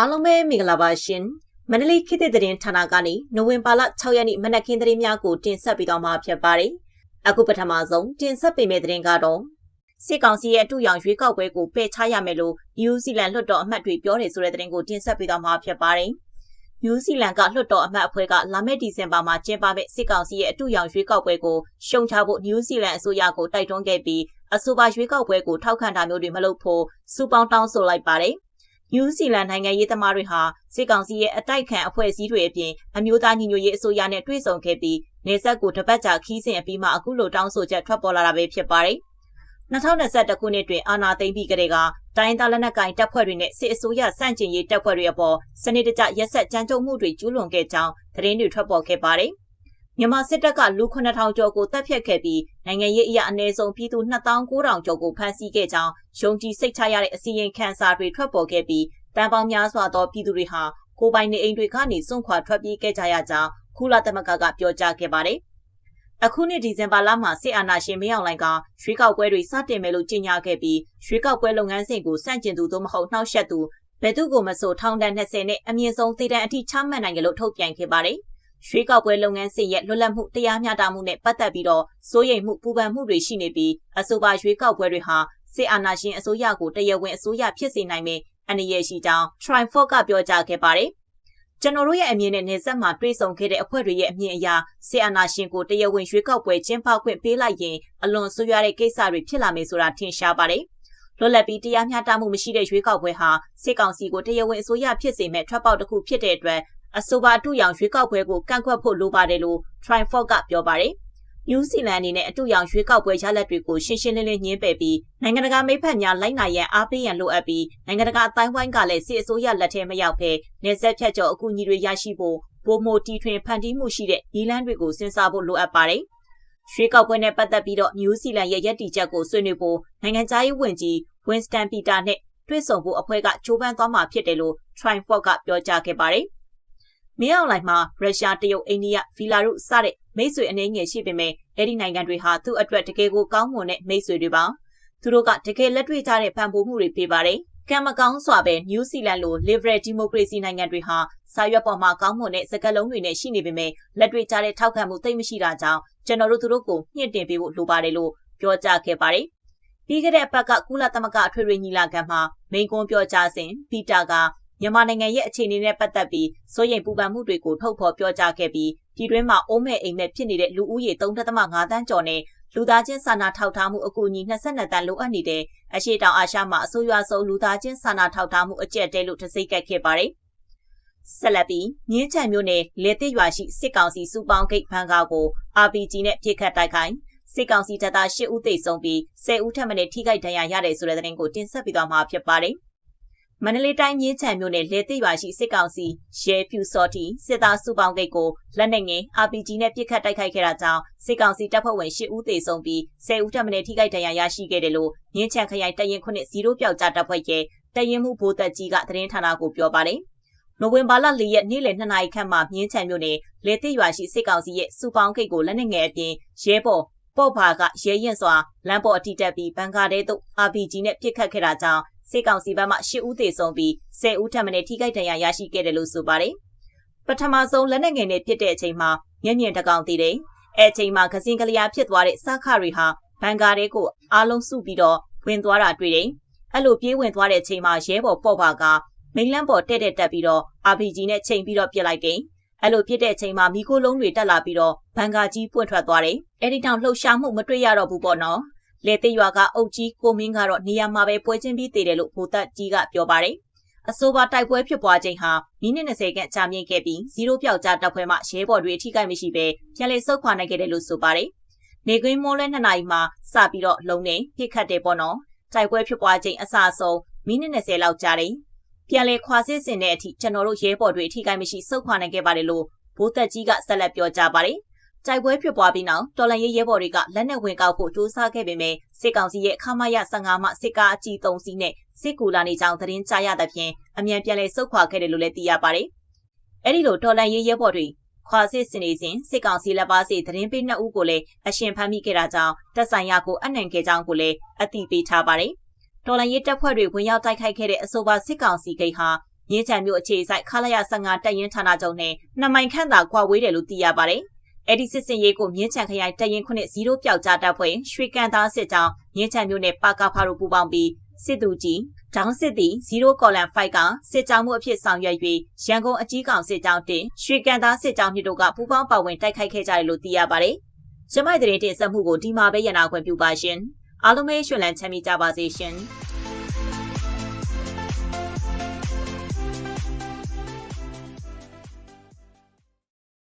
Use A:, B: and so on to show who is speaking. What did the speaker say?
A: အားလုံးပဲမင်္ဂလာပါရှင်မန္တလေးခေတ်သစ်သတင်းဌာနကနေနိုဝင်ဘာလ6ရက်နေ့မနက်ခင်းသတင်းများကိုတင်ဆက်ပေးသွားမှာဖြစ်ပါတယ်အခုပထမဆုံးတင်ဆက်ပေးမယ့်သတင်းကတော့စစ်ကောင်စီရဲ့အတူရောင်ရွေးကောက်ပွဲကိုပယ်ချရမယ်လို့နယူးဇီလန်လွှတ်တော်အမတ်တွေပြောတယ်ဆိုတဲ့သတင်းကိုတင်ဆက်ပေးသွားမှာဖြစ်ပါတယ်နယူးဇီလန်ကလွှတ်တော်အမတ်အဖွဲ့ကလာမယ့်ဒီဇင်ဘာမှာကျင်းပမယ့်စစ်ကောင်စီရဲ့အတူရောင်ရွေးကောက်ပွဲကိုရှုံချဖို့နယူးဇီလန်အစိုးရကိုတိုက်တွန်းခဲ့ပြီးအဆိုပါရွေးကောက်ပွဲကိုထောက်ခံတာမျိုးတွေမလုပ်ဖို့စူပေါင်းတောင်းဆိုလိုက်ပါတယ်။ နယူးဇီလန်နိုင်ငံရေးသမားတွေဟာစစ်ကောင်စီရဲ့အတိုက်ခံအဖွဲ့အစည်းတွေအပြင်အမျိုးသားညီညွတ်ရေးအစိုးရနဲ့တွေ့ဆုံခဲ့ပြီးနေဆက်ကိုတပတ်ကြာခီးစဉ်အပြီးမှအခုလိုတောင်းဆိုချက်ထွက်ပေါ်လာတာပဲဖြစ်ပါတယ်။2021ခုနှစ်တွင်အာဏာသိမ်းပြီးကတည်းကတိုင်းသားလက်နက်ကိုင်တပ်ဖွဲ့တွေနဲ့စစ်အစိုးရစန့်ကျင်ရေးတပ်ဖွဲ့တွေအပေါ်စနစ်တကျရက်ဆက်ကြမ်းကြုတ်မှုတွေကျူးလွန်ခဲ့ကြောင်းသတင်းတွေထွက်ပေါ်ခဲ့ပါတယ်။ မြန်မာစစ်တပ်ကလူ9000ကျော်ကိုတပ်ဖြတ်ခဲ့ပြီးနိုင်ငံရေးအရာအနည်းဆုံးပြည်သူ2900ကျော်ကိုဖမ်းဆီးခဲ့ကြောင်းယုံကြည်စိတ်ချရတဲ့အစီရင်ခံစာတွေထွက်ပေါ်ခဲ့ပြီးတန်ပေါင်းများစွာသောပြည်သူတွေဟာကိုပိုင်နေအိမ်တွေကနေစွန့်ခွာထွက်ပြေးခဲ့ကြရကြောင်းကုလသမဂ္ဂကပြောကြားခဲ့ပါတယ်။အခုနှစ်ဒီဇင်ဘာလမှာစစ်အာဏာရှင်မင်းအောင်လှိုင်ကရွေးကောက်ပွဲတွေစတင်မယ်လို့ကြေညာခဲ့ပြီးရွေးကောက်ပွဲလုပ်ငန်းစဉ်ကိုစန့်ကျင်သူသို့မဟုတ်နှောက်ယှက်သူဘယ်သူကိုမဆိုထောင်ဒဏ်20နဲ့အမြင့်ဆုံးသေဒဏ်အထိချမှတ်နိုင်ကြလို့ထုတ်ပြန်ခဲ့ပါတယ်။ ရွှေကောက်ပွဲလုပ်ငန်းစဉ်ရဲ့လွတ်လပ်မှုတရားမျှတမှုနဲ့ပတ်သက်ပြီးတော့စိုးရိမ်မှုပူပန်မှုတွေရှိနေပြီးအဆိုပါရွှေကောက်ပွဲတွေဟာစစ်အာဏာရှင်အစိုးရကိုတရားဝင်အစိုးရဖြစ်စေနိုင်မယ့်အနေရရှိကြောင်း Trifor ကပြောကြားခဲ့ပါတယ်။ကျွန်တော်တို့ရဲ့အမြင်နဲ့နေဆက်မှာတွေးဆုံခဲ့တဲ့အဖွဲ့တွေရဲ့အမြင်အရစစ်အာဏာရှင်ကိုတရားဝင်ရွေးကောက်ပွဲကျင်းပခွင့်ပေးလိုက်ရင်အလွန်ဆိုးရွားတဲ့ကိစ္စတွေဖြစ်လာမယ်ဆိုတာထင်ရှားပါတယ်။လွတ်လပ်ပြီးတရားမျှတမှုမရှိတဲ့ရွေးကောက်ပွဲဟာစစ်ကောင်စီကိုတရားဝင်အစိုးရဖြစ်စေမဲ့ထွက်ပေါက်တစ်ခုဖြစ်တဲ့အတွက် အဆိုပါအတူရောင်ရွေးကောက်ပွဲကိုကန့်ကွက်ဖို့လိုပါတယ်လို့ Trifork ကပြောပါတယ်။နယူးဇီလန်အနေနဲ့အတူရောင်ရွေးကောက်ပွဲရလဒ်တွေကိုရှင်းရှင်းလင်းလင်းညှင်းပယ်ပြီးနိုင်ငံတကာမိဖက်များလိုက်နိုင်ရန်အားပေးရန်လိုအပ်ပြီးနိုင်ငံတကာအတိုင်းဝိုင်းကလည်းစစ်အစိုးရလက်ထဲမရောက်ဘဲနေဆက်ဖြတ်ကျော်အကူအညီတွေရရှိဖို့ပုံမိုတီထွင်ဖန်တီးမှုရှိတဲ့ဒီလန်းတွေကိုစဉ်းစားဖို့လိုအပ်ပါတယ်။ရွေးကောက်ပွဲနဲ့ပတ်သက်ပြီးတော့နယူးဇီလန်ရဲ့ရည်တည်ချက်ကိုဆွေးနွေးဖို့နိုင်ငံသားရေးဝန်ကြီး Winston Peter နဲ့တွေ့ဆုံဖို့အဖွဲ့ကကြိုးပမ်းသွားမှာဖြစ်တယ်လို့ Trifork ကပြောကြားခဲ့ပါတယ်။ မင်းအောင်လှိုင်မှာရုရှားတရုတ်အိန္ဒိယဗီလာရုစတဲ့မိတ်ဆွေအနေငယ်ရှိပေမဲ့အဲ့ဒီနိုင်ငံတွေဟာသူ့အတွက်တကယ်ကိုကောင်းမွန်တဲ့မိတ်ဆွေတွေပါသူတို့ကတကယ်လက်တွေ့ကြတဲ့ပံ့ပိုးမှုတွေပေးပါတယ်ကံမကောင်းစွာပဲနယူးဇီလန်လို liberal democracy နိုင်ငံတွေဟာစာရွက်ပေါ်မှာကောင်းမွန်တဲ့စကားလုံးတွေနဲ့ရှိနေပေမဲ့လက်တွေ့ကျတဲ့ထောက်ခံမှုသိမရှိတာကြောင့်ကျွန်တော်တို့သူတို့ကိုညှင့်တင်ပေးဖို့လိုပါတယ်လို့ပြောကြားခဲ့ပါတယ်ပြီးခဲ့တဲ့အပတ်ကကုလသမဂ္ဂအထွေထွေညီလာခံမှာမိန်ကွန်းပြောကြားစဉ်ပီတာက မြန်မာနိုင်ငံရဲ့အခြေအနေနဲ့ပတ်သက်ပြီးစိုးရိမ်ပူပန်မှုတွေကိုထုတ်ဖော်ပြောကြားခဲ့ပြီးပြည်တွင်းမှာအိုးမဲ့အိမ်မဲ့ဖြစ်နေတဲ့လူဦးရေ3.5တန်းကျော်နဲ့လူသားချင်းစာနာထောက်ထားမှုအကူအညီ22တန်းလိုအပ်နေတဲ့အရှိတောင်အာရှမှာအဆိုးရွားဆုံးလူသားချင်းစာနာထောက်ထားမှုအကျက်တဲလို့တစိတ်ကက်ခဲ့ပါတယ်။ဆက်လက်ပြီးမြင်းချံမျိုးနယ်လေတစ်ရွာရှိစစ်ကောင်စီစုပေါင်းဂိတ်ဘန်ကာကို RPG နဲ့ပြစ်ခတ်တိုက်ခိုင်းစစ်ကောင်စီတပ်သား10ဦးသေဆုံးပြီး10ဦးထပ်မံထိခိုက်ဒဏ်ရာရတယ်ဆိုတဲ့သတင်းကိုတင်ဆက်ပေးသွားမှာဖြစ်ပါတယ်။ မန္တလေးတိုင်းမြင်းချံမြို့နယ်လေသိရွာရှိစစ်ကောင်စီရဲဖြူစော်တီစစ်သားစုပေါင်းဂိတ်ကိုလက်နက်ငယ် RPG နဲ့ပစ်ခတ်တိုက်ခိုက်ခဲ့တာကြောင့်စစ်ကောင်စီတပ်ဖွဲ့ဝင်10ဦးသေဆုံးပြီး10ဦးထပ်မံထိခိုက်ဒဏ်ရာရရှိခဲ့တယ်လို့မြင်းချံခရိုင်တရင်ခုနှစ်0ပျောက်ကြားတပ်ဖွဲ့ရဲ့တရင်မှုဘိုးသက်ကြီးကသတင်းဌာနကိုပြောပါတယ်။နိုဝင်ဘာလ၄ရက်နေ့လယ်2နာရီခန့်မှာမြင်းချံမြို့နယ်လေသိရွာရှိစစ်ကောင်စီရဲ့စုပေါင်းဂိတ်ကိုလက်နက်ငယ်အပြင်ရဲဘော်ပေါ့ဖာကရဲရင်စွာလမ်းပေါ်အထိတက်ပြီးဘန်ကာတဲသို့ RPG နဲ့ပစ်ခတ်ခဲ့တာကြောင့် စစ်ကောင်စီဘက်မှ10ဦးသေဆုံးပြီး10ဦးထပ်မံထိခိုက်ဒဏ်ရာရရှိခဲ့တယ်လို့ဆိုပါတယ်။ပထမဆုံးလက်နက်ငယ်နဲ့ပစ်တဲ့အချိန်မှာမျက်မြင်တကောင်သေးတယ်။အဲအချိန်မှာကစင်ကလျာဖြစ်သွားတဲ့စခတွေဟာဘန်ကာတဲကိုအားလုံးစုပြီးတော့ဝင်သွားတာတွေ့တယ်။အဲ့လိုပြေးဝင်သွားတဲ့အချိန်မှာရဲဘော်ပေါ့ပါကမိန်လန်းပေါ်တက်တက်တက်ပြီးတော့ RPG နဲ့ချိန်ပြီးတော့ပြစ်လိုက်တယ်။အဲ့လိုပြစ်တဲ့အချိန်မှာမိခိုးလုံးတွေတက်လာပြီးတော့ဘန်ကာကြီးပွင့်ထွက်သွားတယ်။အဲ့ဒီတောင်လှုပ်ရှားမှုမတွေ့ရတော့ဘူးပေါ့နော်။ လေသိရွာကအုပ်ကြီးကိုမင်းကတော့နေရာမှာပဲပွဲချင်းပြီးတည်တယ်လို့ဗိုလ်တပ်ကြီးကပြောပါတယ်။အဆိုပါတိုက်ပွဲဖြစ်ပွားချိန်ဟာမိနစ်20ခန့်ကြာမြင့်ခဲ့ပြီးဇီရိုပြောက်ကြားတပ်ဖွဲ့မှရဲဘော်တွေအထိကိမရှိပဲပြန်လည်ဆုတ်ခွာနိုင်ခဲ့တယ်လို့ဆိုပါတယ်။နေကွင်းမိုးလဲ2နာရီမှစပြီးတော့လုံနေပြစ်ခတ်တယ်ပေါ့နော်။တိုက်ပွဲဖြစ်ပွားချိန်အစဆုံးမိနစ်20လောက်ကြာတယ်။ပြန်လည်ခွာစစ်စင်တဲ့အထိကျွန်တော်တို့ရဲဘော်တွေအထိကိမရှိဆုတ်ခွာနိုင်ခဲ့ပါတယ်လို့ဗိုလ်တပ်ကြီးကဆက်လက်ပြောကြားပါတယ် တိုက်ပွဲဖြစ်ပွားပြီးနောက်တော်လန်ရေးရဲဘော်တွေကလက်နက်ဝင်ကောက်ဖို့ကြိုးစားခဲ့ပေမဲ့စစ်ကောင်စီရဲ့ခမာရ15မှစစ်ကားအကြီး3စီးနဲ့စစ်ကူလာနေကြောင်းသတင်းကြားရသဖြင့်အမြန်ပြန်လည်ဆုတ်ခွာခဲ့တယ်လို့လည်းသိရပါတယ်။အဲဒီလိုတော်လန်ရေးရဲဘော်တွေခွာစစ်စင်နေစဉ်စစ်ကောင်စီလက်ပါစီသတင်းပေးနှစ်ဦးကိုလည်းအရှင်ဖမ်းမိခဲ့တာကြောင့်တပ်ဆိုင်ရာကိုအနှံခဲ့ကြောင်းကိုလည်းအသိပေးထားပါတယ်။တော်လန်ရေးတပ်ဖွဲ့တွေဝင်ရောက်တိုက်ခိုက်ခဲ့တဲ့အဆိုပါစစ်ကောင်စီဂိတ်ဟာမြင်းချံမြို့အခြေစိုက်ခလာရ15တပ်ရင်းဌာနချုပ်နဲ့နှစ်မိုင်ခန့်သာကွာဝေးတယ်လို့သိရပါတယ်။ အဲ့ဒီစစ်စင်ရေးကိုမြင်းချံခရိုင်တပ်ရင်း9 0ပျောက်ကြားတပ်ဖွဲ့ရွှေကန်သားစစ်ကြောင်းမြင်းချံမြို့နယ်ပါကာဖာတို့ပူးပေါင်းပြီးစစ်သူကြီးဒေါင်းစစ်သည်0 column 5ကစစ်ကြောင်းမှုအဖြစ်ဆောင်ရွက်၍ရန်ကုန်အကြီးကောင်စစ်ကြောင်းတင်ရွှေကန်သားစစ်ကြောင်းမြစ်တို့ကပူးပေါင်းပါဝင်တိုက်ခိုက်ခဲ့ကြတယ်လို့သိရပါတယ်။ရမိုက်တဲ့တင်ဆက်မှုကိုဒီမှာပဲရနာခွင့်ပြုပါရှင်။အားလုံးပဲရွှင်လန်းချမ်းမြေ့ကြပါစေရှင်။